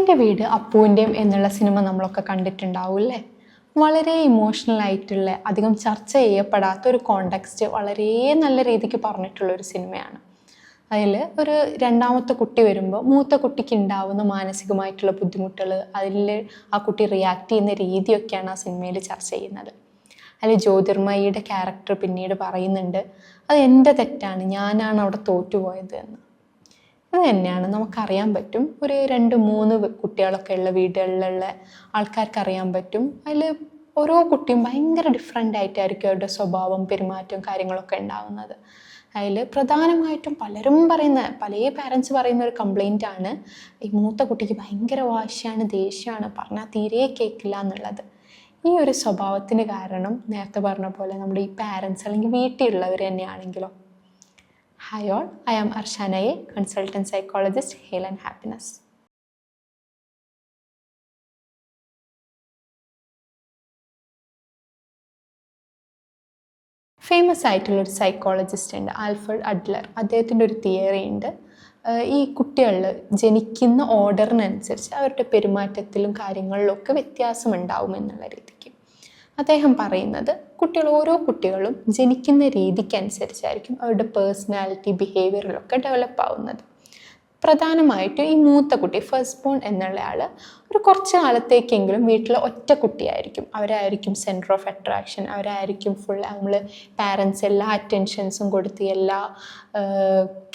എന്റെ വീട് അപ്പുവിന്റെയും എന്നുള്ള സിനിമ നമ്മളൊക്കെ കണ്ടിട്ടുണ്ടാവും അല്ലേ? വളരെ ഇമോഷണൽ ആയിട്ടുള്ള അധികം ചർച്ച ചെയ്യപ്പെടാത്ത ഒരു കോണ്ടെക്സ്റ്റ് വളരെ നല്ല രീതിക്ക് പറഞ്ഞിട്ടുള്ള ഒരു സിനിമയാണ്. അതിൽ ഒരു രണ്ടാമത്തെ കുട്ടി വരുമ്പോൾ മൂത്ത കുട്ടിക്ക് ഉണ്ടാവുന്ന മാനസികമായിട്ടുള്ള ബുദ്ധിമുട്ടുകൾ അതിൽ ആ കുട്ടി റിയാക്ട് ചെയ്യുന്ന രീതിയൊക്കെയാണ് ആ സിനിമയിൽ ചർച്ച ചെയ്യുന്നത്. അതിൽ ജ്യോതിർമയിയുടെ ക്യാരക്ടർ പിന്നീട് പറയുന്നുണ്ട് അത് എന്റെ തെറ്റാണ് ഞാനാണ് അവിടെ തോറ്റുപോയത് എന്ന്. ഇത് തന്നെയാണ് നമുക്കറിയാൻ പറ്റും. ഒരു രണ്ട് മൂന്ന് കുട്ടികളൊക്കെ ഉള്ള വീടുകളിലുള്ള ആൾക്കാർക്ക് അറിയാൻ പറ്റും. അതിൽ ഓരോ കുട്ടിയും ഭയങ്കര ഡിഫറെന്റ് ആയിട്ടായിരിക്കും അവരുടെ സ്വഭാവം പെരുമാറ്റവും കാര്യങ്ങളൊക്കെ ഉണ്ടാവുന്നത്. അതിൽ പ്രധാനമായിട്ടും പലരും പറയുന്ന പല പാരൻസ് പറയുന്ന ഒരു കംപ്ലൈന്റ് ആണ്. ഈ മൂത്ത കുട്ടിക്ക് ഭയങ്കര വാശിയാണ് ദേഷ്യമാണ്. പറഞ്ഞാൽ തീരെ കേൾക്കില്ല എന്നുള്ളത്. ഈ ഒരു സ്വഭാവത്തിന് കാരണം നേരത്തെ പറഞ്ഞ പോലെ നമ്മുടെ ഈ പാരൻസ് അല്ലെങ്കിൽ വീട്ടിലുള്ളവർ തന്നെയാണെങ്കിലോ Hi all, I am Arshana A, consultant psychologist, and Happiness. Famous ആയിട്ടുള്ള ഒരു സൈക്കോളജിസ്റ്റ് ഉണ്ട് ആൽഫർഡ് അഡ്ലർ. അദ്ദേഹത്തിന്റെ ഒരു തിയറി ഉണ്ട്. ഈ കുട്ടികളിൽ ജനിക്കുന്ന ഓർഡറിനനുസരിച്ച് അവരുടെ പെരുമാറ്റത്തിലും കാര്യങ്ങളിലും ഒക്കെ വ്യത്യാസം ഉണ്ടാവും എന്നുള്ള രീതിക്ക്. അദ്ദേഹം പറയുന്നത് കുട്ടികൾ ഓരോ കുട്ടികളും ജനിക്കുന്ന രീതിക്കനുസരിച്ചായിരിക്കും അവരുടെ പേഴ്സണാലിറ്റി ബിഹേവിയറിലൊക്കെ ഡെവലപ്പ് ആവുന്നത്. പ്രധാനമായിട്ടും ഈ മൂത്ത കുട്ടി ഫസ്റ്റ് ബോൺ എന്നുള്ള ആൾ ഒരു കുറച്ച് കാലത്തേക്കെങ്കിലും വീട്ടിലെ ഒറ്റ കുട്ടിയായിരിക്കും. അവരായിരിക്കും സെന്റർ ഓഫ് അട്രാക്ഷൻ അവരായിരിക്കും ഫുൾ നമ്മൾ പാരൻസ് എല്ലാ അറ്റൻഷൻസും കൊടുത്ത് എല്ലാ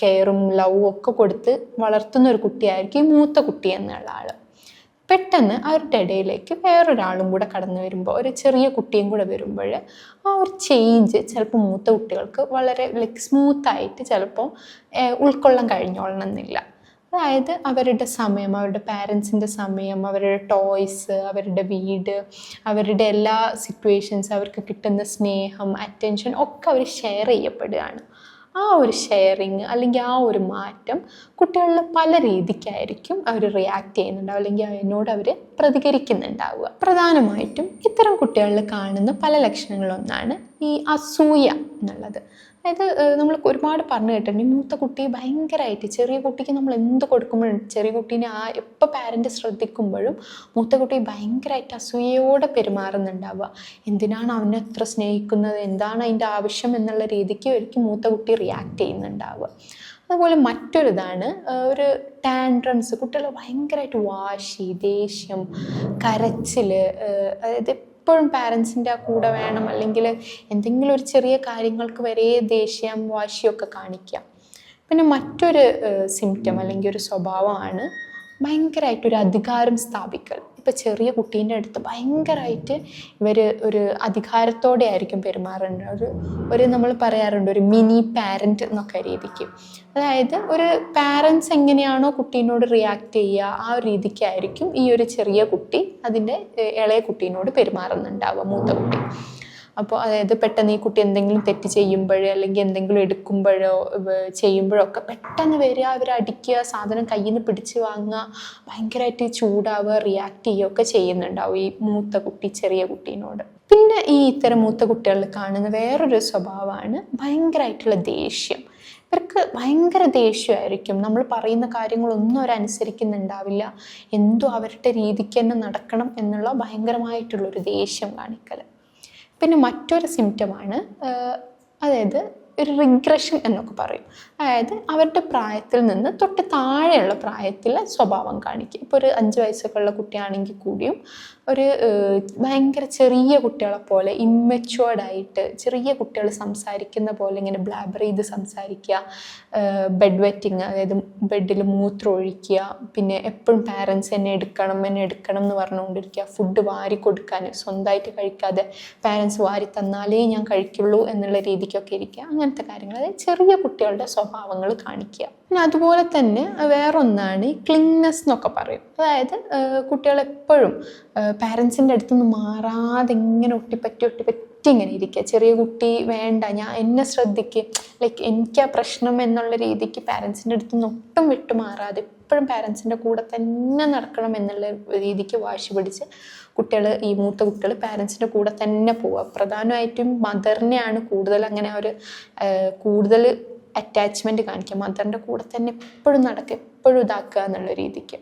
കെയറും ലവും ഒക്കെ കൊടുത്ത് വളർത്തുന്ന ഒരു കുട്ടിയായിരിക്കും ഈ മൂത്ത കുട്ടി എന്നുള്ള ആൾ പെട്ടെന്ന് അവരുടെ ഇടയിലേക്ക് വേറൊരാളും കൂടെ കടന്നു വരുമ്പോൾ ഒരു ചെറിയ കുട്ടിയും കൂടെ വരുമ്പോൾ ആ ഒരു ചേഞ്ച് ചിലപ്പോൾ മൂത്ത കുട്ടികൾക്ക് വളരെ ലൈക്ക് സ്മൂത്തായിട്ട് ചിലപ്പോൾ ഉൾക്കൊള്ളാൻ കഴിഞ്ഞോളണം എന്നില്ല അതായത് അവരുടെ സമയം അവരുടെ പാരൻസിന്റെ സമയം അവരുടെ ടോയ്സ് അവരുടെ വീട് അവരുടെ എല്ലാ സിറ്റുവേഷൻസ് അവർക്ക് കിട്ടുന്ന സ്നേഹം അറ്റൻഷൻ ഒക്കെ അവർ ഷെയർ ചെയ്യപ്പെടുകയാണ്. ആ ഒരു ഷെയറിങ് അല്ലെങ്കിൽ ആ ഒരു മാറ്റം കുട്ടികളിൽ പല രീതിക്കായിരിക്കും അവർ റിയാക്ട് ചെയ്യുന്നുണ്ടാവുക അല്ലെങ്കിൽ അതിനോട് അവർ പ്രതികരിക്കുന്നുണ്ടാവുക. പ്രധാനമായിട്ടും ഇത്തരം കുട്ടികളിൽ കാണുന്ന പല ലക്ഷണങ്ങളൊന്നാണ് ഈ അസൂയ എന്നുള്ളത്. അതായത് നമ്മൾ ഒരുപാട് പറഞ്ഞു കേട്ടിട്ടുണ്ട്. ഇന്നത്തെ കുട്ടി ഭയങ്കരമായിട്ട് ചെറിയ കുട്ടിക്ക് നമ്മൾ എന്ത് കൊടുക്കുമ്പോഴും ചെറിയ കുട്ടീനെ ആ എപ്പോൾ പാരന്റ് ശ്രദ്ധിക്കുമ്പോഴും മൂത്ത കുട്ടി ഭയങ്കരമായിട്ട് അസൂയയോടെ പെരുമാറുന്നുണ്ടാവുക. എന്തിനാണ് അവനെ എത്ര സ്നേഹിക്കുന്നത്? എന്താണ് അതിന്റെ ആവശ്യം എന്നുള്ള രീതിക്ക് ഒരിക്കലും മൂത്ത കുട്ടി റിയാക്ട് ചെയ്യുന്നുണ്ടാവുക. അതുപോലെ മറ്റൊരിതാണ് ഒരു ടാൻഡ്രംസ് കുട്ടികൾ ഭയങ്കരമായിട്ട് വാശി ദേഷ്യം കരച്ചിൽ അതായത് എപ്പോഴും പാരൻസിന്റെ കൂടെ വേണം. അല്ലെങ്കിൽ എന്തെങ്കിലും ഒരു ചെറിയ കാര്യങ്ങൾക്ക് വരെ ദേഷ്യം വാശിയൊക്കെ കാണിക്കാം. പിന്നെ മറ്റൊരു സിംറ്റം അല്ലെങ്കിൽ ഒരു സ്വഭാവമാണ് ഭയങ്കരമായിട്ടൊരു അധികാരം സ്ഥാപിക്കൽ. ഇപ്പോൾ ചെറിയ കുട്ടീന്റെ അടുത്ത് ഭയങ്കരമായിട്ട് ഇവർ ഒരു അധികാരത്തോടെ ആയിരിക്കും പെരുമാറേണ്ടത്. ഒരു ഒരു നമ്മൾ പറയാറുണ്ട് ഒരു മിനി പാരന്റ് എന്നൊക്കെ രീതിക്ക്. അതായത് ഒരു പാരൻസ് എങ്ങനെയാണോ കുട്ടീനോട് റിയാക്ട് ചെയ്യുക ആ ഒരു രീതിക്കായിരിക്കും ഈ ഒരു ചെറിയ കുട്ടി അതിന്റെ ഇളയ കുട്ടീനോട് പെരുമാറുന്നുണ്ടാവുക മൂത്ത കുട്ടി. അപ്പോൾ അതായത് പെട്ടെന്ന് ഈ കുട്ടി എന്തെങ്കിലും തെറ്റ് ചെയ്യുമ്പോഴോ അല്ലെങ്കിൽ എന്തെങ്കിലും എടുക്കുമ്പോഴോ ചെയ്യുമ്പോഴോ ഒക്കെ പെട്ടെന്ന് വരിക അവർ അടിക്കുക സാധനം കയ്യിൽ നിന്ന് പിടിച്ച് വാങ്ങുക ഭയങ്കരമായിട്ട് ചൂടാവുക റിയാക്ട് ചെയ്യുക ഒക്കെ ചെയ്യുന്നുണ്ടാവും ഈ മൂത്ത കുട്ടി ചെറിയ കുട്ടീനോട്. പിന്നെ ഈ ഇത്തരം മൂത്ത കുട്ടികളിൽ കാണുന്ന വേറൊരു സ്വഭാവമാണ് ഭയങ്കരമായിട്ടുള്ള ദേഷ്യം. ഇവർക്ക് ഭയങ്കര ദേഷ്യമായിരിക്കും. നമ്മൾ പറയുന്ന കാര്യങ്ങളൊന്നും അവരനുസരിക്കുന്നുണ്ടാവില്ല എന്തോ അവരുടെ രീതിക്ക് തന്നെ നടക്കണം എന്നുള്ള ഭയങ്കരമായിട്ടുള്ളൊരു ദേഷ്യം കാണിക്കൽ പിന്നെ മറ്റൊരു സിംറ്റമാണ് അതായത് ഒരു റിഗ്രഷൻ എന്നൊക്കെ പറയും. അതായത് അവരുടെ പ്രായത്തിൽ നിന്ന് തൊട്ട് താഴെയുള്ള പ്രായത്തിലെ സ്വഭാവം കാണിക്കും. ഇപ്പോൾ ഒരു അഞ്ച് വയസ്സൊക്കെ ഉള്ള കുട്ടിയാണെങ്കിൽ കൂടിയും ഒരു ഭയങ്കര ചെറിയ കുട്ടികളെ പോലെ ഇമ്മച്ചുവേർഡ് ആയിട്ട് ചെറിയ കുട്ടികൾ സംസാരിക്കുന്ന പോലെ ഇങ്ങനെ ബ്ലാബർ ചെയ്ത് സംസാരിക്കുക ബെഡ് വെറ്റിങ് അതായത് ബെഡിൽ മൂത്രം ഒഴിക്കുക പിന്നെ എപ്പോഴും പാരൻസ് എന്നെ എടുക്കണം എന്നെ എടുക്കണം എന്ന് പറഞ്ഞുകൊണ്ടിരിക്കുക ഫുഡ് വാരി കൊടുക്കാൻ സ്വന്തമായിട്ട് കഴിക്കാതെ പാരൻസ് വാരി തന്നാലേ ഞാൻ കഴിക്കുള്ളൂ എന്നുള്ള രീതിക്കൊക്കെ ഇരിക്കുക. അങ്ങനത്തെ കാര്യങ്ങൾ. അതായത് ചെറിയ കുട്ടികളുടെ സ്വഭാവങ്ങൾ കാണിക്കുക. പിന്നെ അതുപോലെ തന്നെ വേറൊന്നാണ് ക്ലിങ്നെസ് എന്നൊക്കെ പറയും. അതായത് കുട്ടികൾ എപ്പോഴും പാരൻസിന്റെ അടുത്തുനിന്ന് മാറാതെ ഇങ്ങനെ ഒട്ടിപ്പറ്റി ഒട്ടിപ്പറ്റി ഇങ്ങനെ ഇരിക്കുക. ചെറിയ കുട്ടി വേണ്ട ഞാൻ എന്നെ ശ്രദ്ധിക്കുക ലൈക്ക് എനിക്ക് പ്രശ്നം എന്നുള്ള രീതിക്ക് പാരൻസിന്റെ അടുത്തുനിന്ന് ഒട്ടും വിട്ടു മാറാതെ എപ്പോഴും പാരൻസിന്റെ കൂടെ തന്നെ നടക്കണം എന്നുള്ള രീതിക്ക് വാശി പിടിച്ച് കുട്ടികൾ ഈ മൂത്ത കുട്ടികൾ പാരൻസിന്റെ കൂടെ തന്നെ പോവുക പ്രധാനമായിട്ടും മദറിനെയാണ് കൂടുതൽ അങ്ങനെ ഒരു കൂടുതൽ അറ്റാച്ച്മെന്റ് കാണിക്കുക. മദറിന്റെ കൂടെ തന്നെ എപ്പോഴും നടക്കുക എപ്പോഴും ഇതാക്കുക എന്നുള്ള രീതിക്ക്.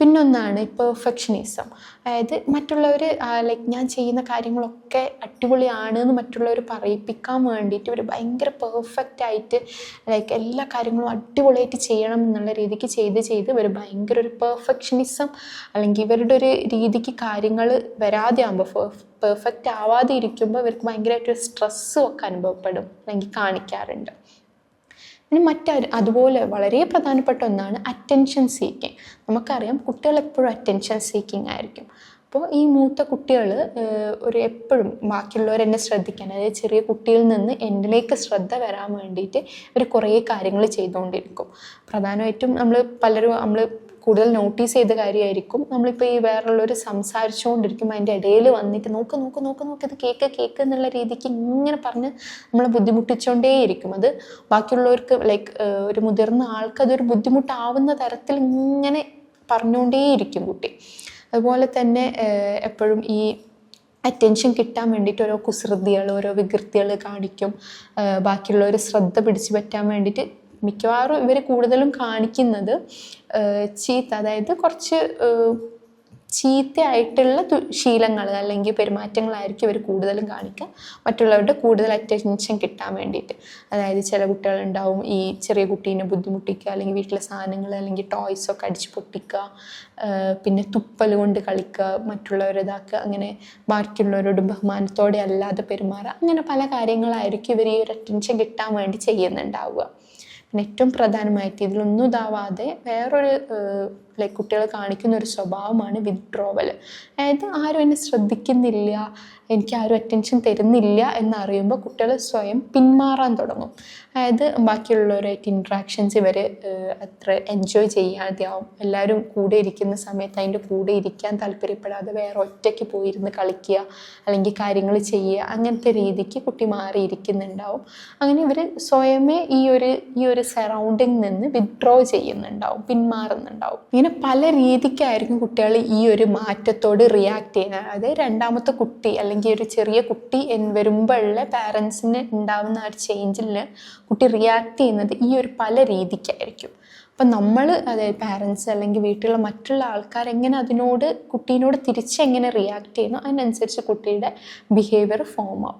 പിന്നൊന്നാണ് പെർഫെക്ഷനിസം അതായത് മറ്റുള്ളവർ ലൈക്ക് ഞാൻ ചെയ്യുന്ന കാര്യങ്ങളൊക്കെ അടിപൊളിയാണ് എന്ന് മറ്റുള്ളവർ പറയിപ്പിക്കാൻ വേണ്ടിയിട്ട് ഇവർ ഭയങ്കര പെർഫെക്റ്റ് ആയിട്ട് ലൈക്ക് എല്ലാ കാര്യങ്ങളും അടിപൊളിയായിട്ട് ചെയ്യണം എന്നുള്ള രീതിക്ക് ചെയ്ത് ചെയ്ത് ഇവർ ഭയങ്കര ഒരു പെർഫെക്ഷനിസം അല്ലെങ്കിൽ ഇവരുടെ ഒരു രീതിക്ക് കാര്യങ്ങൾ വരാതെ ആകുമ്പോൾ പെർഫെക്റ്റ് ആവാതെ ഇരിക്കുമ്പോൾ ഇവർക്ക് ഭയങ്കരമായിട്ട് സ്ട്രെസ്സും ഒക്കെ അനുഭവപ്പെടും അല്ലെങ്കിൽ കാണിക്കാറുണ്ട്. ഇനി മറ്റൊരു അതുപോലെ വളരെ പ്രധാനപ്പെട്ട ഒന്നാണ് അറ്റൻഷൻ സീക്കിങ് നമുക്കറിയാം കുട്ടികൾ എപ്പോഴും അറ്റൻഷൻ സീക്കിംഗ് ആയിരിക്കും. അപ്പോൾ ഈ മൂത്ത കുട്ടികൾ ഒരു എപ്പോഴും ബാക്കിയുള്ളവർ എന്നെ ശ്രദ്ധിക്കാൻ അതായത് ചെറിയ കുട്ടിയിൽ നിന്ന് എന്നിലേക്ക് ശ്രദ്ധ വരാൻ വേണ്ടിയിട്ട് ഇവർ കുറേ കാര്യങ്ങൾ ചെയ്തുകൊണ്ടിരിക്കും. പ്രധാനമായിട്ടും നമ്മൾ പലരും നമ്മൾ കൂടുതൽ നോട്ടീസ് ചെയ്ത കാര്യമായിരിക്കും നമ്മളിപ്പോൾ ഈ വേറുള്ളവർ സംസാരിച്ചുകൊണ്ടിരിക്കും അതിന്റെ ഇടയിൽ വന്നിട്ട് നോക്ക് നോക്ക് നോക്ക് നോക്ക് ഇത് കേക്ക് കേക്ക് എന്നുള്ള രീതിക്ക് ഇങ്ങനെ പറഞ്ഞ് നമ്മൾ ബുദ്ധിമുട്ടിച്ചുകൊണ്ടേയിരിക്കും അത് ബാക്കിയുള്ളവർക്ക് ലൈക്ക് ഒരു മുതിർന്ന ആൾക്ക് അതൊരു ബുദ്ധിമുട്ടാവുന്ന തരത്തിൽ ഇങ്ങനെ പറഞ്ഞുകൊണ്ടേയിരിക്കും കുട്ടി. അതുപോലെ തന്നെ എപ്പോഴും ഈ അറ്റൻഷൻ കിട്ടാൻ വേണ്ടിയിട്ട് ഓരോ കുസൃതികൾ ഓരോ വികൃതികൾ കാണിക്കും. ബാക്കിയുള്ളവർ ശ്രദ്ധ പിടിച്ചു പറ്റാൻ വേണ്ടിയിട്ട് മിക്കവാറും ഇവർ കൂടുതലും കാണിക്കുന്നത് ചീത്ത അതായത് കുറച്ച് ചീത്തയായിട്ടുള്ള ശീലങ്ങൾ അല്ലെങ്കിൽ പെരുമാറ്റങ്ങളായിരിക്കും ഇവർ കൂടുതലും കാണിക്കുക. മറ്റുള്ളവരുടെ കൂടുതൽ അറ്റൻഷൻ കിട്ടാൻ വേണ്ടിയിട്ട്. അതായത് ചില കുട്ടികളുണ്ടാവും ഈ ചെറിയ കുട്ടീനെ ബുദ്ധിമുട്ടിക്കുക അല്ലെങ്കിൽ വീട്ടിലെ സാധനങ്ങൾ അല്ലെങ്കിൽ ടോയ്സൊക്കെ അടിച്ച് പൊട്ടിക്കുക പിന്നെ തുപ്പൽ കൊണ്ട് കളിക്കുക മറ്റുള്ളവരെ ഇതാക്കുക അങ്ങനെ ബാക്കിയുള്ളവരോട് ബഹുമാനത്തോടെ അല്ലാതെ പെരുമാറുക അങ്ങനെ പല കാര്യങ്ങളായിരിക്കും ഇവർ ഈ ഒരു അറ്റൻഷൻ കിട്ടാൻ വേണ്ടി ചെയ്യുന്നുണ്ടാവുക. പിന്നെ ഏറ്റവും പ്രധാനമായിട്ട് ഇതിലൊന്നും ഇതാവാതെ വേറൊരു ലൈക്ക് കുട്ടികൾ കാണിക്കുന്ന ഒരു സ്വഭാവമാണ് വിത്ഡ്രോവൽ അതായത് ആരും എന്നെ ശ്രദ്ധിക്കുന്നില്ല എനിക്ക് ആരും അറ്റൻഷൻ തരുന്നില്ല എന്നറിയുമ്പോൾ കുട്ടികൾ സ്വയം പിന്മാറാൻ തുടങ്ങും. അതായത് ബാക്കിയുള്ളവരായിട്ട് ഇൻട്രാക്ഷൻസ് ഇവർ അത്ര എൻജോയ് ചെയ്യാതെയാവും. എല്ലാവരും കൂടെ ഇരിക്കുന്ന സമയത്ത് അതിന്റെ കൂടെ ഇരിക്കാൻ താല്പര്യപ്പെടാതെ വേറെ ഒറ്റയ്ക്ക് പോയിരുന്ന് കളിക്കുക അല്ലെങ്കിൽ കാര്യങ്ങൾ ചെയ്യുക അങ്ങനത്തെ രീതിക്ക് കുട്ടി മാറിയിരിക്കുന്നുണ്ടാവും അങ്ങനെ ഇവർ സ്വയമേ ഈ ഒരു ഈ ഒരു സറൗണ്ടിങ് നിന്ന് വിത്ഡ്രോ ചെയ്യുന്നുണ്ടാവും പിന്മാറുന്നുണ്ടാവും. ഇങ്ങനെ പല രീതിക്കായിരിക്കും കുട്ടികൾ ഈ ഒരു മാറ്റത്തോട് റിയാക്ട് ചെയ്യുന്നത്. അതായത് രണ്ടാമത്തെ കുട്ടി അല്ലെങ്കിൽ ഒരു ചെറിയ കുട്ടി വരുമ്പോഴുള്ള പാരൻസിന് ഉണ്ടാവുന്ന ആ ഒരു ചേഞ്ചിൽ കുട്ടി റിയാക്ട് ചെയ്യുന്നത് ഈ ഒരു പല രീതിക്കായിരിക്കും. അപ്പം നമ്മൾ അതായത് പാരൻസ് അല്ലെങ്കിൽ വീട്ടിലുള്ള മറ്റുള്ള ആൾക്കാർ എങ്ങനെ അതിനോട് കുട്ടീനോട് തിരിച്ചെങ്ങനെ റിയാക്ട് ചെയ്യുന്നു അതിനനുസരിച്ച് കുട്ടിയുടെ ബിഹേവിയർ ഫോം ആവും.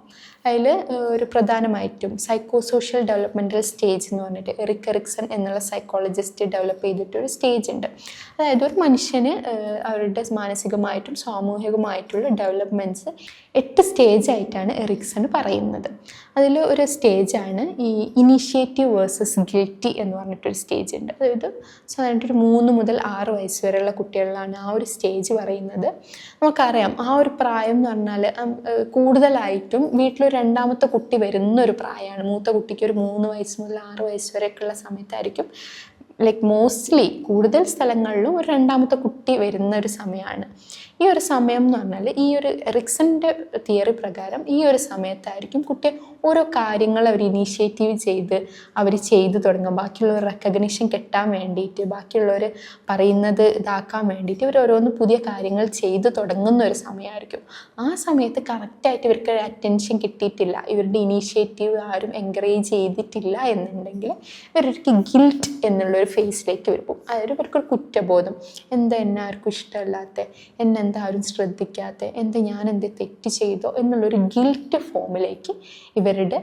അതിൽ ഒരു പ്രധാനമായിട്ടും സൈക്കോ സോഷ്യൽ ഡെവലപ്മെന്റൽ സ്റ്റേജ് എന്ന് പറഞ്ഞിട്ട് എറിക് എറിക്സൺ എന്നുള്ള സൈക്കോളജിസ്റ്റ് ഡെവലപ്പ് ചെയ്തിട്ടൊരു സ്റ്റേജ് ഉണ്ട്. അതായത് ഒരു മനുഷ്യന് അവരുടെ മാനസികമായിട്ടും സാമൂഹികമായിട്ടുള്ള ഡെവലപ്മെന്റ്സ് എട്ട് സ്റ്റേജ് ആയിട്ടാണ് എറിക്സൺ പറയുന്നത്. അതിൽ ഒരു സ്റ്റേജാണ് ഈ ഇനീഷ്യേറ്റീവ് വേഴ്സസ് ഗിൽറ്റി എന്ന് പറഞ്ഞിട്ടൊരു സ്റ്റേജ് ഉണ്ട്. അതായത് സാധാരണ ഒരു മൂന്ന് മുതൽ ആറ് വയസ്സ് വരെയുള്ള കുട്ടികളിലാണ് ആ ഒരു സ്റ്റേജ് പറയുന്നത്. നമുക്കറിയാം ആ ഒരു പ്രായം എന്ന് പറഞ്ഞാൽ കൂടുതലായിട്ടും വീട്ടിലൊരു രണ്ടാമത്തെ കുട്ടി വരുന്ന ഒരു പ്രായമാണ്. മൂത്ത കുട്ടിക്ക് ഒരു മൂന്ന് വയസ്സ് മുതൽ ആറ് വയസ്സ് വരെയൊക്കെയുള്ള സമയത്തായിരിക്കും. ലൈക്ക് മോസ്റ്റ്ലി കൂടുതൽ സ്ഥലങ്ങളിലും ഒരു രണ്ടാമത്തെ കുട്ടി വരുന്ന ഒരു സമയമാണ്. ഈ ഒരു സമയം എന്ന് പറഞ്ഞാൽ ഈ ഒരു എറിക്സന്റെ തിയറി പ്രകാരം ഈ ഒരു സമയത്തായിരിക്കും കുട്ടി ഓരോ കാര്യങ്ങൾ അവർ ഇനീഷ്യേറ്റീവ് ചെയ്ത് അവർ ചെയ്തു തുടങ്ങും ബാക്കിയുള്ളവർ റെക്കഗ്നിഷൻ കിട്ടാൻ വേണ്ടിയിട്ട് ബാക്കിയുള്ളവർ പറയുന്നത് ഇതാക്കാൻ വേണ്ടിയിട്ട് ഇവർ ഓരോന്ന് പുതിയ കാര്യങ്ങൾ ചെയ്തു തുടങ്ങുന്ന ഒരു സമയമായിരിക്കും. ആ സമയത്ത് കറക്റ്റായിട്ട് ഇവർക്ക് അറ്റൻഷൻ കിട്ടിയിട്ടില്ല. ഇവരുടെ ഇനീഷ്യേറ്റീവ് ആരും എൻകറേജ് ചെയ്തിട്ടില്ല എന്നുണ്ടെങ്കിൽ ഇവർക്ക് ഗിൽറ്റ് എന്നുള്ളൊരു ഫേസിലേക്ക് വരും അതായത് ഇവർക്കൊരു കുറ്റബോധം. എന്താ എന്നെ ആർക്കും ഇഷ്ടമല്ലാത്ത? എന്നെ എന്താ ആരും ശ്രദ്ധിക്കാത്ത എന്താ ഞാൻ എന്ത് തെറ്റ് ചെയ്തോ എന്നുള്ളൊരു ഗിൽറ്റ് ഫോമിലേക്ക് ഇവരുടെ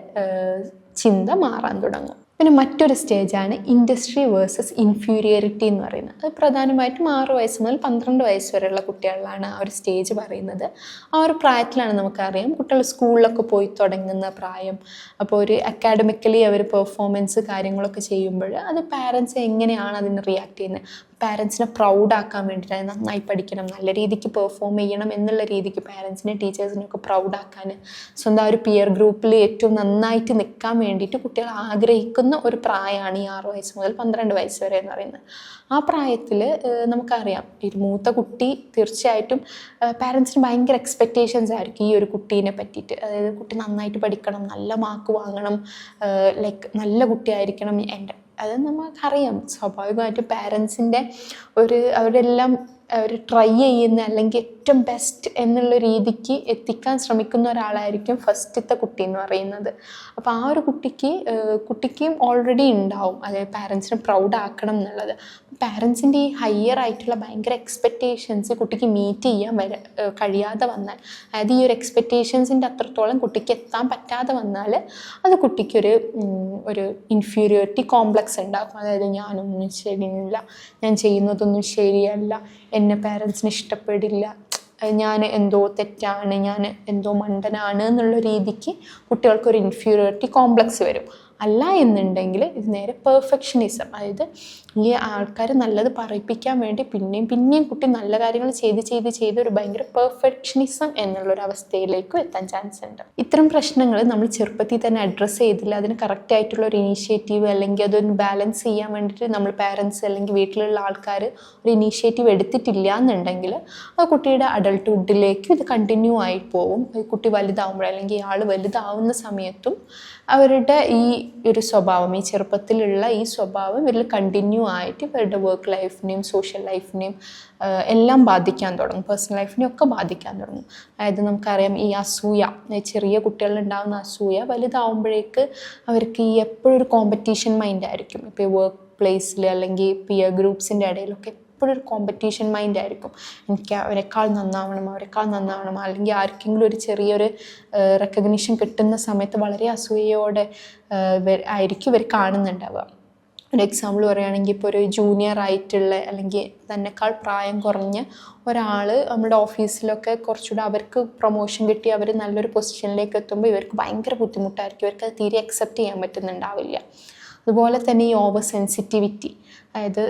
ചിന്ത മാറാൻ തുടങ്ങും. പിന്നെ മറ്റൊരു സ്റ്റേജാണ് ഇൻഡസ്ട്രി വേഴ്സസ് ഇൻഫീരിയറിറ്റി എന്ന് പറയുന്നത്. അത് പ്രധാനമായിട്ടും ആറ് വയസ്സ് മുതൽ പന്ത്രണ്ട് വയസ്സ് വരെയുള്ള കുട്ടികളിലാണ് ആ ഒരു സ്റ്റേജ് പറയുന്നത്. ആ ഒരു പ്രായത്തിലാണ് നമുക്കറിയാം. കുട്ടികൾ സ്കൂളിലൊക്കെ പോയി തുടങ്ങുന്ന പ്രായം അപ്പോൾ ഒരു അക്കാഡമിക്കലി അവർ പെർഫോമൻസ് കാര്യങ്ങളൊക്കെ ചെയ്യുമ്പോൾ അത് പാരൻസ് എങ്ങനെയാണ് അതിന് റിയാക്ട് ചെയ്യുന്നത്? പാരൻസിനെ പ്രൗഡാക്കാൻ വേണ്ടിയിട്ട് നന്നായി പഠിക്കണം നല്ല രീതിക്ക് പെർഫോം ചെയ്യണം എന്നുള്ള രീതിക്ക് പാരൻസിനെ ടീച്ചേഴ്സിനെ ഒക്കെ പ്രൗഡാക്കാൻ സ്വന്തം ഒരു പിയർ ഗ്രൂപ്പിൽ ഏറ്റവും നന്നായിട്ട് നിൽക്കാൻ വേണ്ടിയിട്ട് കുട്ടികൾ ആഗ്രഹിക്കുന്ന ഒരു പ്രായമാണ് ഈ ആറ് വയസ്സ് മുതൽ പന്ത്രണ്ട് വയസ്സ് വരെ എന്ന് പറയുന്നത്. ആ പ്രായത്തിൽ നമുക്കറിയാം ഒരു മൂത്ത കുട്ടി തീർച്ചയായിട്ടും പാരൻസിന് ഭയങ്കര എക്സ്പെക്റ്റേഷൻസ് ആയിരിക്കും ഈ ഒരു കുട്ടീനെ പറ്റിയിട്ട്. അതായത് കുട്ടി നന്നായിട്ട് പഠിക്കണം നല്ല മാർക്ക് വാങ്ങണം ലൈക്ക് നല്ല കുട്ടിയായിരിക്കണം. എന്റെ അത് നമുക്കറിയാം. സ്വാഭാവികമായിട്ട് പാരൻസിന്റെ ഒരു അവരെല്ലാം അവർ ട്രൈ ചെയ്യുന്ന അല്ലെങ്കിൽ ഏറ്റവും ബെസ്റ്റ് എന്നുള്ള രീതിക്ക് എത്തിക്കാൻ ശ്രമിക്കുന്ന ഒരാളായിരിക്കും ഫസ്റ്റത്തെ കുട്ടി എന്ന് പറയുന്നത്. അപ്പോൾ ആ ഒരു കുട്ടിക്ക് കുട്ടിക്കും ഓൾറെഡി ഉണ്ടാവും. അതായത് പാരൻസിനെ പ്രൗഡ് ആക്കണം എന്നുള്ളത്. പാരൻസിന്റെ ഈ ഹയർ ആയിട്ടുള്ള ഭയങ്കര എക്സ്പെക്റ്റേഷൻസ് കുട്ടിക്ക് മീറ്റ് ചെയ്യാൻ വര കഴിയാതെ വന്നാൽ. അതായത് ഈ ഒരു എക്സ്പെക്റ്റേഷൻസിന്റെ അത്രത്തോളം കുട്ടിക്ക് എത്താൻ പറ്റാതെ വന്നാൽ അത് കുട്ടിക്കൊരു ഒരു ഇൻഫീരിയോറിറ്റി കോംപ്ലക്സ് ഉണ്ടാക്കും. അതായത് ഞാനൊന്നും ശരിയില്ല ഞാൻ ചെയ്യുന്നതൊന്നും ശരിയല്ല എന്നെ പാരൻസിന് ഇഷ്ടപ്പെടില്ല ഞാൻ എന്തോ തെറ്റാണ് ഞാൻ എന്തോ മണ്ടനാണ് എന്നുള്ള രീതിക്ക് കുട്ടികൾക്കൊരു ഇൻഫീരിയോറിറ്റി കോംപ്ലക്സ് വരും. അല്ല എന്നുണ്ടെങ്കിൽ ഇത് നേരെ പെർഫെക്ഷനിസം അതായത് ഈ ആൾക്കാർ നല്ലത് പറയിപ്പിക്കാൻ വേണ്ടി പിന്നെയും പിന്നെയും കുട്ടി നല്ല കാര്യങ്ങൾ ചെയ്ത് ചെയ്ത് ചെയ്ത് ഒരു ഭയങ്കര പെർഫെക്ഷനിസം എന്നുള്ളൊരു അവസ്ഥയിലേക്കും എത്താൻ ചാൻസ് ഉണ്ട്. ഇത്തരം പ്രശ്നങ്ങൾ നമ്മൾ ചെറുപ്പത്തിൽ തന്നെ അഡ്രസ്സ് ചെയ്തില്ല. അതിന് കറക്റ്റ് ആയിട്ടുള്ള ഒരു ഇനീഷ്യേറ്റീവ് അല്ലെങ്കിൽ അതൊന്ന് ബാലൻസ് ചെയ്യാൻ വേണ്ടിയിട്ട് നമ്മൾ പാരൻസ് അല്ലെങ്കിൽ വീട്ടിലുള്ള ആൾക്കാർ ഒരു ഇനീഷ്യേറ്റീവ് എടുത്തിട്ടില്ല എന്നുണ്ടെങ്കിൽ ആ കുട്ടിയുടെ അഡൾട്ട്ഹുഡിലേക്കും ഇത് കണ്ടിന്യൂ ആയി ഈ കുട്ടി വലുതാവുമ്പോൾ അല്ലെങ്കിൽ ആൾ വലുതാവുന്ന സമയത്തും അവരുടെ ഈ ഒരു സ്വഭാവം ഈ ചെറുപ്പത്തിലുള്ള ഈ സ്വഭാവം ഇതിൽ കണ്ടിന്യൂ ആയിട്ട് ഇവരുടെ വർക്ക് ലൈഫിനെയും സോഷ്യൽ ലൈഫിനെയും എല്ലാം ബാധിക്കാൻ തുടങ്ങും. പേഴ്സണൽ ലൈഫിനെയും ഒക്കെ ബാധിക്കാൻ തുടങ്ങും. അതായത് നമുക്കറിയാം ഈ അസൂയ ചെറിയ കുട്ടികളിലുണ്ടാകുന്ന അസൂയ വലുതാവുമ്പോഴേക്ക് അവർക്ക് ഈ എപ്പോഴും ഒരു കോമ്പറ്റീഷൻ മൈൻഡ് ആയിരിക്കും. ഇപ്പോൾ വർക്ക് പ്ലേസിൽ അല്ലെങ്കിൽ പിയർ ഗ്രൂപ്പ്സിന്റെ ഇടയിലൊക്കെ എപ്പോഴും ഒരു കോമ്പറ്റീഷൻ മൈൻഡ് ആയിരിക്കും. എനിക്ക് അവരെക്കാൾ നന്നാവണം അവരെക്കാൾ നന്നാവണം അല്ലെങ്കിൽ ആർക്കെങ്കിലും ഒരു ചെറിയൊരു റെക്കഗ്നീഷൻ കിട്ടുന്ന സമയത്ത് വളരെ അസൂയയോടെ ആയിരിക്കും ഇവർ കാണുന്നുണ്ടാവുക. ഒരു എക്സാമ്പിൾ പറയുകയാണെങ്കിൽ ഇപ്പോൾ ഒരു ജൂനിയർ ആയിട്ടുള്ള അല്ലെങ്കിൽ തന്നെക്കാൾ പ്രായം കുറഞ്ഞ ഒരാൾ നമ്മുടെ ഓഫീസിലൊക്കെ കുറച്ചുകൂടെ അവർക്ക് പ്രൊമോഷൻ കിട്ടി അവർ നല്ലൊരു പൊസിഷനിലേക്ക് എത്തുമ്പോൾ ഇവർക്ക് ഭയങ്കര ബുദ്ധിമുട്ടായിരിക്കും. ഇവർക്ക് അത് തീരെ അക്സെപ്റ്റ് ചെയ്യാൻ പറ്റുന്നുണ്ടാവില്ല. അതുപോലെ തന്നെ ഈ ഓവർ സെൻസിറ്റിവിറ്റി അതായത്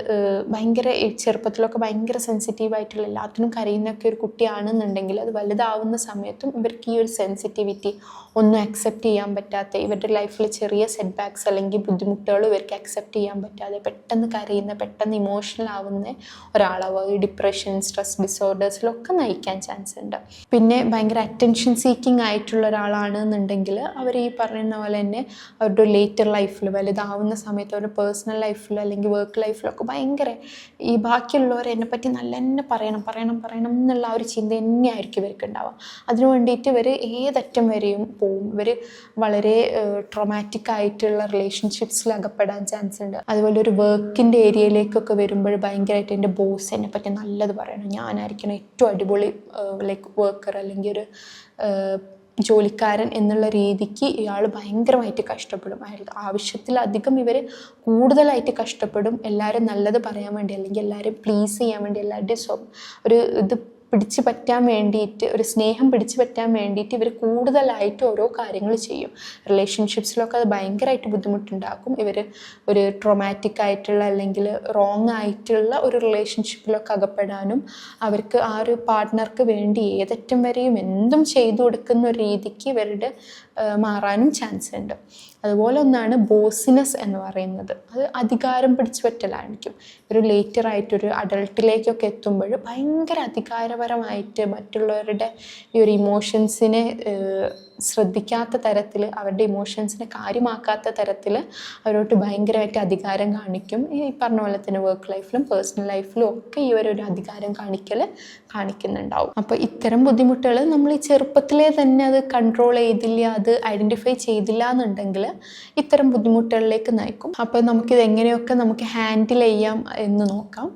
ഭയങ്കര ചെറുപ്പത്തിലൊക്കെ ഭയങ്കര സെൻസിറ്റീവ് ആയിട്ടുള്ള എല്ലാത്തിനും കരയുന്നൊക്കെ ഒരു കുട്ടിയാണെന്നുണ്ടെങ്കിൽ അത് വലുതാവുന്ന സമയത്തും ഇവർക്ക് ഈ ഒരു സെൻസിറ്റിവിറ്റി ഒന്നും അക്സെപ്റ്റ് ചെയ്യാൻ പറ്റാത്ത ഇവരുടെ ലൈഫിൽ ചെറിയ സെറ്റ് ബാക്ക്സ് അല്ലെങ്കിൽ ബുദ്ധിമുട്ടുകൾ ഇവർക്ക് അക്സെപ്റ്റ് ചെയ്യാൻ പറ്റാതെ പെട്ടെന്ന് കരയുന്ന പെട്ടെന്ന് ഇമോഷണൽ ആവുന്ന ഒരാളാവുക ഈ ഡിപ്രഷൻ സ്ട്രെസ് ഡിസോർഡേഴ്സിലൊക്കെ നയിക്കാൻ ചാൻസ് ഉണ്ട്. പിന്നെ ഭയങ്കര അറ്റൻഷൻ സീക്കിംഗ് ആയിട്ടുള്ള ഒരാളാണ് എന്നുണ്ടെങ്കിൽ അവർ ഈ പറയുന്ന പോലെ തന്നെ അവരുടെ ലേറ്റർ ലൈഫിൽ വലുതാവുന്ന സമയത്ത് അവരുടെ പേഴ്സണൽ ലൈഫിൽ അല്ലെങ്കിൽ വർക്ക് ലൈഫിലൊക്കെ ഭയങ്കര. ഈ ബാക്കിയുള്ളവരെ എന്നെ പറ്റി നല്ല തന്നെ പറയണം പറയണം പറയണം എന്നുള്ള ആ ഒരു ചിന്ത തന്നെയായിരിക്കും ഇവർക്ക് ഉണ്ടാവുക അതിനു വേണ്ടിയിട്ട് ഇവർ ഏതറ്റം വരെയും പോവും. ഇവർ വളരെ ട്രോമാറ്റിക് ആയിട്ടുള്ള റിലേഷൻഷിപ്സിൽ അകപ്പെടാൻ ചാൻസ് ഉണ്ട്. അതുപോലെ ഒരു വർക്കിന്റെ ഏരിയയിലേക്കൊക്കെ വരുമ്പോൾ ഭയങ്കരമായിട്ട് എന്റെ ബോസ് എന്നെ പറ്റി നല്ലത് പറയണം. ഞാനായിരിക്കണം ഏറ്റവും അടിപൊളി ലൈക്ക് വർക്കർ അല്ലെങ്കിൽ ഒരു ജോലിക്കാരൻ എന്നുള്ള രീതിക്ക് ഇയാൾ ഭയങ്കരമായിട്ട് കഷ്ടപ്പെടും. അയാൾക്ക് ആവശ്യത്തിലധികം ഇവർ കൂടുതലായിട്ട് കഷ്ടപ്പെടും. എല്ലാവരും നല്ലത് പറയാൻ വേണ്ടി അല്ലെങ്കിൽ എല്ലാവരും പ്ലീസ് ചെയ്യാൻ വേണ്ടി എല്ലാവരുടെയും ഒരു ഇത് പിടിച്ചു പറ്റാൻ വേണ്ടിയിട്ട് ഒരു സ്നേഹം പിടിച്ചു പറ്റാൻ വേണ്ടിയിട്ട് ഇവർ കൂടുതലായിട്ട് ഓരോ കാര്യങ്ങൾ ചെയ്യും. റിലേഷൻഷിപ്സിലൊക്കെ അത് ഭയങ്കരമായിട്ട് ബുദ്ധിമുട്ടുണ്ടാക്കും. ഇവർ ഒരു ട്രൊമാറ്റിക് ആയിട്ടുള്ള അല്ലെങ്കിൽ റോങ് ആയിട്ടുള്ള ഒരു റിലേഷൻഷിപ്പിലൊക്കെ അകപ്പെടാനും അവർക്ക് ആ ഒരു പാർട്ട്ണർക്ക് വേണ്ടി ഏതറ്റം വരെയും എന്തും ചെയ്തു കൊടുക്കുന്ന ഒരു രീതിക്ക് ഇവരുടെ മാറാനും ചാൻസ് ഉണ്ട്. അതുപോലെ ഒന്നാണ് ബോസിനെസ് എന്ന് പറയുന്നത്. അത് അധികാരം പിടിച്ചു പറ്റലായിരിക്കും. ഒരു ലേറ്റർ ആയിട്ട് ഒരു അഡൾട്ടിലേക്കൊക്കെ എത്തുമ്പോൾ ഭയങ്കര അധികാരപരമായിട്ട് മറ്റുള്ളവരുടെ ഈ ഒരു ഇമോഷൻസിനെ ശ്രദ്ധിക്കാത്ത തരത്തിൽ അവരുടെ ഇമോഷൻസിനെ കാര്യമാക്കാത്ത തരത്തിൽ അവരോട്ട് ഭയങ്കരമായിട്ട് അധികാരം കാണിക്കും. ഈ പറഞ്ഞ പോലെ തന്നെ വർക്ക് ലൈഫിലും പേഴ്സണൽ ലൈഫിലും ഒക്കെ ഈ ഒരു അധികാരം കാണിക്കൽ കാണിക്കുന്നുണ്ടാവും. അപ്പോൾ ഇത്തരം ബുദ്ധിമുട്ടുകൾ നമ്മൾ ഈ ചെറുപ്പത്തിലേ തന്നെ അത് കൺട്രോൾ ചെയ്തില്ല അത് ഐഡന്റിഫൈ ചെയ്തില്ല എന്നുണ്ടെങ്കിൽ ഇത്തരം ബുദ്ധിമുട്ടുകളിലേക്ക് നയിക്കും. അപ്പോൾ നമുക്കിത് എങ്ങനെയൊക്കെ നമുക്ക് ഹാൻഡിൽ ചെയ്യാം എന്ന് നോക്കാം.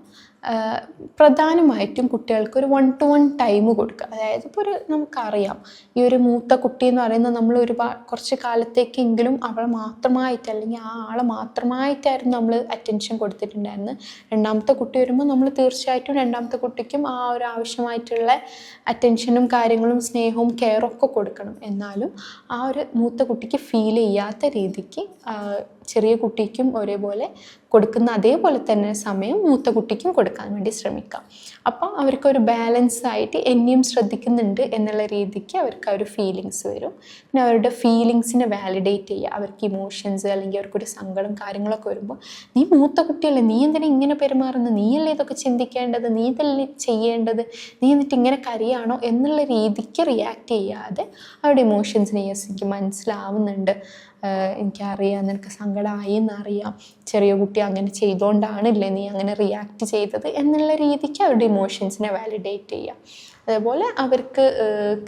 പ്രധാനമായിട്ടും കുട്ടികൾക്ക് ഒരു വൺ ടു വൺ ടൈം കൊടുക്കുക. അതായത് ഇപ്പോൾ ഒരു നമുക്കറിയാം ഈ ഒരു മൂത്ത കുട്ടി എന്ന് പറയുന്നത് നമ്മൾ ഒരുപാട് കുറച്ച് കാലത്തേക്കെങ്കിലും അവളെ മാത്രമായിട്ട് അല്ലെങ്കിൽ ആ ആളെ മാത്രമായിട്ടായിരുന്നു നമ്മൾ അറ്റൻഷൻ കൊടുത്തിട്ടുണ്ടായിരുന്നു രണ്ടാമത്തെ കുട്ടി വരുമ്പോൾ നമ്മൾ തീർച്ചയായിട്ടും രണ്ടാമത്തെ കുട്ടിക്കും ആ ഒരു ആവശ്യമായിട്ടുള്ള അറ്റൻഷനും കാര്യങ്ങളും സ്നേഹവും കെയറും ഒക്കെ കൊടുക്കണം. എന്നാലും ആ ഒരു മൂത്ത കുട്ടിക്ക് ഫീൽ ചെയ്യാത്ത രീതിക്ക് ചെറിയ കുട്ടിക്കും ഒരേപോലെ കൊടുക്കുന്ന അതേപോലെ തന്നെ സമയം മൂത്ത കുട്ടിക്കും കൊടുക്കാൻ വേണ്ടി ശ്രമിക്കാം. അപ്പം അവർക്കൊരു ബാലൻസ് ആയിട്ട് എന്നെയും ശ്രദ്ധിക്കുന്നുണ്ട് എന്നുള്ള രീതിക്ക് അവർക്ക് ആ ഒരു ഫീലിങ്സ് വരും. പിന്നെ അവരുടെ ഫീലിങ്സിനെ വാലിഡേറ്റ് ചെയ്യുക. അവർക്ക് ഇമോഷൻസ് അല്ലെങ്കിൽ അവർക്കൊരു സങ്കടം കാര്യങ്ങളൊക്കെ വരുമ്പോൾ നീ മൂത്ത കുട്ടിയല്ലേ നീ എന്തിനാ ഇങ്ങനെ പെരുമാറുന്നത് നീയല്ലേ ഇതൊക്കെ ചിന്തിക്കേണ്ടത്? നീ ഇതല്ലേ ചെയ്യേണ്ടത്? നീ എന്നിട്ട് ഇങ്ങനെ കരിയാണോ? എന്നുള്ള രീതിക്ക് റിയാക്ട് ചെയ്യാതെ അവരുടെ ഇമോഷൻസിനെ യെസ് എനിക്ക് മനസ്സിലാവുന്നുണ്ട്. എനിക്കറിയാം നിനക്ക് സങ്കടമായി എന്നറിയാം. ചെറിയ കുട്ടി അങ്ങനെ ചെയ്തുകൊണ്ടാണില്ലേ നീ അങ്ങനെ റിയാക്ട് ചെയ്തത് എന്നുള്ള രീതിക്ക് അവരുടെ ഇമോഷൻസിനെ വാലിഡേറ്റ് ചെയ്യുക അതേപോലെ അവർക്ക്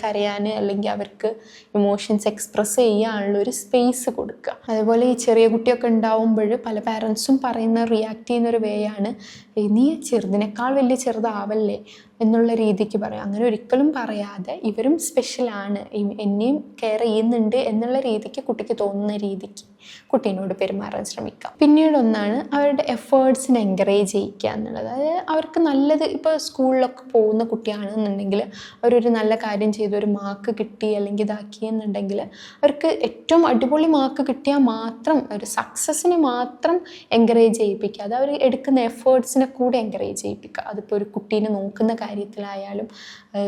കരയാൻ അല്ലെങ്കിൽ അവർക്ക് ഇമോഷൻസ് എക്സ്പ്രസ് ചെയ്യാനുള്ള ഒരു സ്പേസ് കൊടുക്കുക. അതേപോലെ ഈ ചെറിയ കുട്ടിയൊക്കെ ഉണ്ടാവുമ്പോൾ പല പാരൻസും പറയുന്ന റിയാക്ട് ചെയ്യുന്ന ഒരു വേ ആണ് "ഏയ് നീ ചെറുതിനേക്കാൾ വലിയ ചെറുതാവല്ലേ? എന്നുള്ള രീതിക്ക് പറയാം. അങ്ങനെ ഒരിക്കലും പറയാതെ ഇവരും സ്പെഷ്യലാണ് എന്നെയും കെയർ ചെയ്യുന്നുണ്ട് എന്നുള്ള രീതിക്ക് കുട്ടിക്ക് തോന്നുന്ന രീതിക്ക് കുട്ടീനോട് പെരുമാറാൻ ശ്രമിക്കുക പിന്നീട് ഒന്നാണ് അവരുടെ എഫേർട്സിനെ എൻകറേജ് ചെയ്യിക്കുക എന്നുള്ളത്. അതായത് അവർക്ക് നല്ലത് ഇപ്പോൾ സ്കൂളിലൊക്കെ പോകുന്ന കുട്ടിയാണെന്നുണ്ടെങ്കിൽ അവരൊരു നല്ല കാര്യം ചെയ്തു ഒരു മാർക്ക് കിട്ടി അല്ലെങ്കിൽ ഇതാക്കി എന്നുണ്ടെങ്കിൽ അവർക്ക് ഏറ്റവും അടിപൊളി മാർക്ക് കിട്ടിയാൽ മാത്രം ഒരു സക്സസ്സിന് മാത്രം എൻകറേജ് ചെയ്യിപ്പിക്കുക. അത് അവർ എടുക്കുന്ന എഫേർട്സിനെ കൂടെ എൻകറേജ് ചെയ്യിപ്പിക്കുക. അതിപ്പോൾ ഒരു കുട്ടീനെ നോക്കുന്ന കാര്യത്തിലായാലും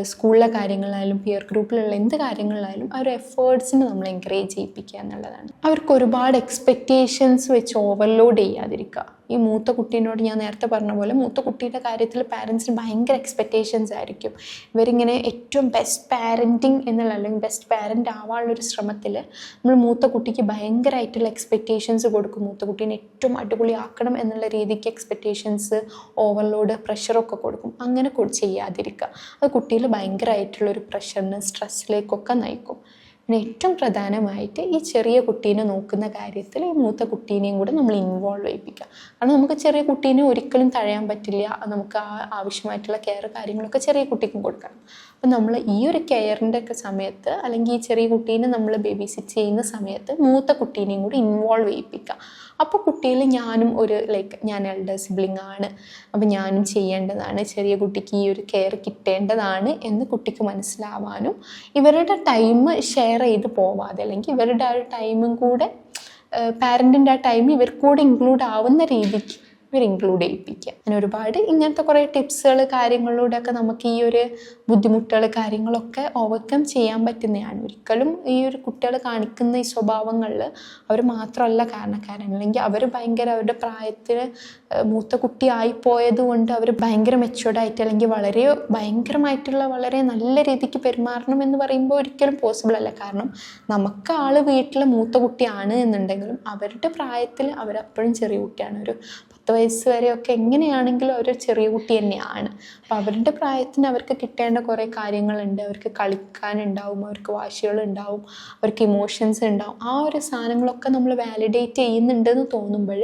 സ്കൂളിലെ കാര്യങ്ങളായാലും പിയർ ഗ്രൂപ്പിലുള്ള എന്ത് കാര്യങ്ങളിലായാലും ആ ഒരു എഫേർട്സിനെ നമ്മൾ എൻകറേജ് ചെയ്യിപ്പിക്കുക എന്നുള്ളതാണ്. അവർക്ക് ഒരുപാട് എക്സ്പെക്റ്റേഷൻസ് വെച്ച് ഓവർലോഡ് ചെയ്യാതിരിക്കുക. ഈ മൂത്ത കുട്ടീനോട് ഞാൻ നേരത്തെ പറഞ്ഞ പോലെ മൂത്ത കുട്ടിയുടെ കാര്യത്തിൽ പാരൻസിന് ഭയങ്കര എക്സ്പെക്റ്റേഷൻസ് ആയിരിക്കും. ഇവരിങ്ങനെ ഏറ്റവും ബെസ്റ്റ് പാരന്റിങ് എന്നുള്ള അല്ലെങ്കിൽ ബെസ്റ്റ് പാരന്റ് ആവാനുള്ളൊരു ശ്രമത്തിൽ നമ്മൾ മൂത്ത കുട്ടിക്ക് ഭയങ്കരമായിട്ടുള്ള എക്സ്പെക്റ്റേഷൻസ് കൊടുക്കും. മൂത്ത കുട്ടീനെ ഏറ്റവും അടിപൊളിയാക്കണം എന്നുള്ള രീതിക്ക് എക്സ്പെക്റ്റേഷൻസ് ഓവർലോഡ് പ്രഷറൊക്കെ കൊടുക്കും. അങ്ങനെ ചെയ്യാതിരിക്കുക. അത് കുട്ടിയിൽ ഭയങ്കരമായിട്ടുള്ള ഒരു പ്രഷറിന് സ്ട്രെസ്സിലേക്കൊക്കെ നയിക്കും. പിന്നെ ഏറ്റവും പ്രധാനമായിട്ട് ഈ ചെറിയ കുട്ടീനെ നോക്കുന്ന കാര്യത്തിൽ ഈ മൂത്ത കുട്ടീനെയും കൂടെ നമ്മൾ ഇൻവോൾവ് ചെയ്യിപ്പിക്കുക. കാരണം നമുക്ക് ചെറിയ കുട്ടീനെ ഒരിക്കലും തഴയാൻ പറ്റില്ല. നമുക്ക് ആ ആവശ്യമായിട്ടുള്ള കെയർ കാര്യങ്ങളൊക്കെ ചെറിയ കുട്ടിക്കും കൊടുക്കണം. അപ്പം നമ്മൾ ഈ ഒരു കെയറിന്റെ ഒക്കെ സമയത്ത് അല്ലെങ്കിൽ ഈ ചെറിയ കുട്ടീനെ നമ്മൾ ബേബി സിറ്റ് ചെയ്യുന്ന സമയത്ത് മൂത്ത കുട്ടീനെയും കൂടി ഇൻവോൾവ് ചെയ്യിപ്പിക്കുക. അപ്പോൾ കുട്ടിയിൽ ഞാനും ഒരു ലൈക്ക് ഞാൻ എൽഡർ സിബ്ലിംഗ് ആണ്. അപ്പോൾ ഞാനും ചെയ്യേണ്ടതാണ് ചെറിയ കുട്ടിക്ക് ഈ ഒരു കെയർ കിട്ടേണ്ടതാണ് എന്ന് കുട്ടിക്ക് മനസ്സിലാവാനും ഇവരുടെ ടൈം ഷെയർ ചെയ്ത് പോവാതെ അല്ലെങ്കിൽ ഇവരുടെ ആ ഒരു ടൈമും കൂടെ പാരന്റിന്റെ ആ ടൈം ഇവർക്കൂടെ ഇൻക്ലൂഡ് ആവുന്ന രീതിക്ക് ഇവർ ഇൻക്ലൂഡ് ചെയ്യിപ്പിക്കുക. അങ്ങനെ ഒരുപാട് ഇങ്ങനത്തെ കുറേ ടിപ്സുകൾ കാര്യങ്ങളിലൂടെയൊക്കെ നമുക്ക് ഈ ഒരു ബുദ്ധിമുട്ടുകൾ കാര്യങ്ങളൊക്കെ ഓവർകം ചെയ്യാൻ പറ്റുന്നതാണ്. ഒരിക്കലും ഈ ഒരു കുട്ടികൾ കാണിക്കുന്ന ഈ സ്വഭാവങ്ങളിൽ അവർ മാത്രമല്ല കാരണക്കാരൻ. അല്ലെങ്കിൽ അവർ ഭയങ്കര അവരുടെ പ്രായത്തിൽ മൂത്ത കുട്ടി ആയിപ്പോയത് കൊണ്ട് അവർ ഭയങ്കര മെച്ചുവേർഡായിട്ട് അല്ലെങ്കിൽ വളരെ ഭയങ്കരമായിട്ടുള്ള വളരെ നല്ല രീതിക്ക് പെരുമാറണം എന്ന് പറയുമ്പോൾ ഒരിക്കലും പോസിബിൾ അല്ല. കാരണം നമുക്ക് ആൾ വീട്ടിലെ മൂത്ത കുട്ടിയാണ് എന്നുണ്ടെങ്കിലും അവരുടെ പ്രായത്തിൽ അവരപ്പോഴും ചെറിയ കുട്ടിയാണ്. ഒരു പത്ത് വയസ്സ് വരെയൊക്കെ എങ്ങനെയാണെങ്കിലും അവർ ചെറിയ കുട്ടി തന്നെയാണ്. അപ്പോൾ അവരുടെ പ്രായത്തിന് അവർക്ക് കിട്ടേണ്ട കുറേ കാര്യങ്ങളുണ്ട്. അവർക്ക് കളിക്കാനുണ്ടാവും അവർക്ക് വാശികളുണ്ടാവും അവർക്ക് ഇമോഷൻസ് ഉണ്ടാവും. ആ ഒരു സാധനങ്ങളൊക്കെ നമ്മൾ വാലിഡേറ്റ് ചെയ്യുന്നുണ്ടെന്ന് തോന്നുമ്പോൾ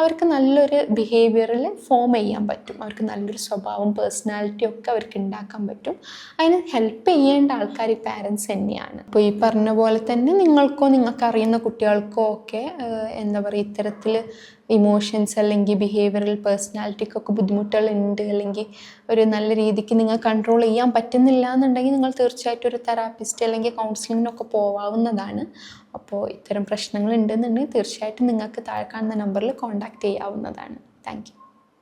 അവർക്ക് നല്ലൊരു ബിഹേവിയറിൽ ഫോം ചെയ്യാൻ പറ്റും. അവർക്ക് നല്ലൊരു സ്വഭാവം പേഴ്സണാലിറ്റി ഒക്കെ അവർക്ക് ഉണ്ടാക്കാൻ പറ്റും. അതിന് ഹെൽപ്പ് ചെയ്യേണ്ട ആൾക്കാർ ഈ പാരൻസ് തന്നെയാണ്. അപ്പോൾ ഈ പറഞ്ഞ പോലെ തന്നെ നിങ്ങൾക്കോ നിങ്ങൾക്കറിയുന്ന കുട്ടികൾക്കോ ഒക്കെ എന്താ പറയുക ഇത്തരത്തിൽ ഇമോഷൻസ് അല്ലെങ്കിൽ ബിഹേവിയറൽ പേഴ്സണാലിറ്റിക്കൊക്കെ ബുദ്ധിമുട്ടുകൾ ഉണ്ട് അല്ലെങ്കിൽ ഒരു നല്ല രീതിക്ക് നിങ്ങൾ കൺട്രോൾ ചെയ്യാൻ പറ്റുന്നില്ല എന്നുണ്ടെങ്കിൽ നിങ്ങൾ തീർച്ചയായിട്ടും ഒരു തെറാപ്പിസ്റ്റ് അല്ലെങ്കിൽ കൗൺസിലിങ്ങിനൊക്കെ പോവാവുന്നതാണ്. അപ്പോൾ ഇത്തരം പ്രശ്നങ്ങൾ ഉണ്ടെന്നുണ്ടെങ്കിൽ തീർച്ചയായിട്ടും നിങ്ങൾക്ക് താഴെ കാണുന്ന നമ്പറിൽ കോൺടാക്റ്റ് ചെയ്യാവുന്നതാണ്. താങ്ക്